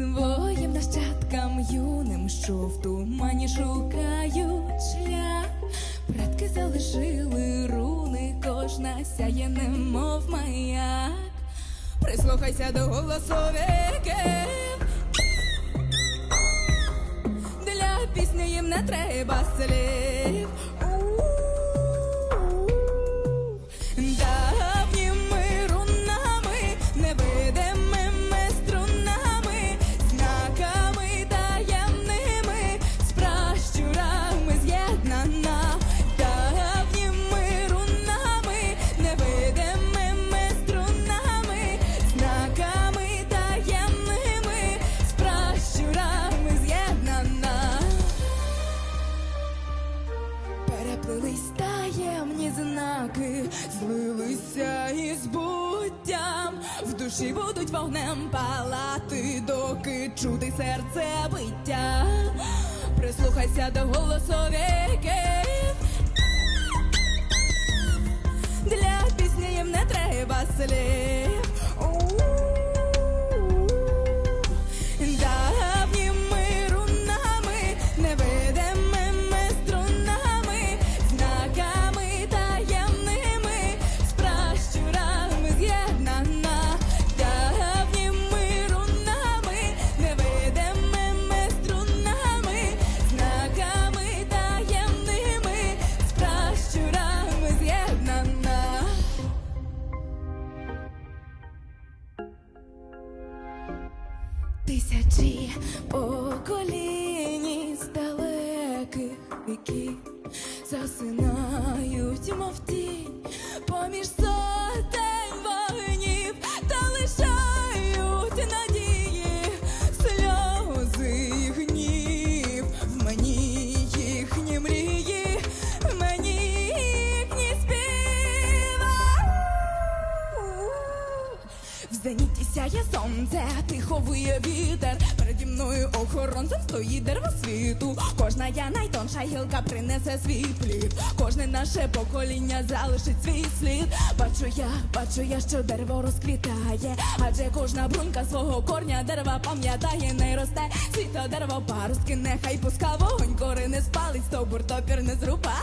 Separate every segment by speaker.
Speaker 1: Своїм нащадкам юним, що в тумані шукають шлях. Предки залишили руни, кожна сяє, немов маяк. Прислухайся до голосу віків. Для пісні їм не треба слів. Знаки, злилися із буттям, в душі будуть вогнем палати, доки чути серце биття. Прислухайся до голосу віків. Тисячі поколінь з далеких віків засинають, мов тінь, поміж сотень В зеніті сяє сонце, тихо виє вітер. Переді мною охоронцем стоїть дерево світу. Кожна я найтонша гілка принесе свій плід. Кожне наше покоління залишить свій слід. Бачу я, бачу я, що дерево розквітає. Адже кожна брунька свого корня дерева пам'ятає, не росте. Світо дерево паростки, нехай пуска вогонь, кори не спалить, стовбур топір не зруба.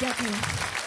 Speaker 1: yeah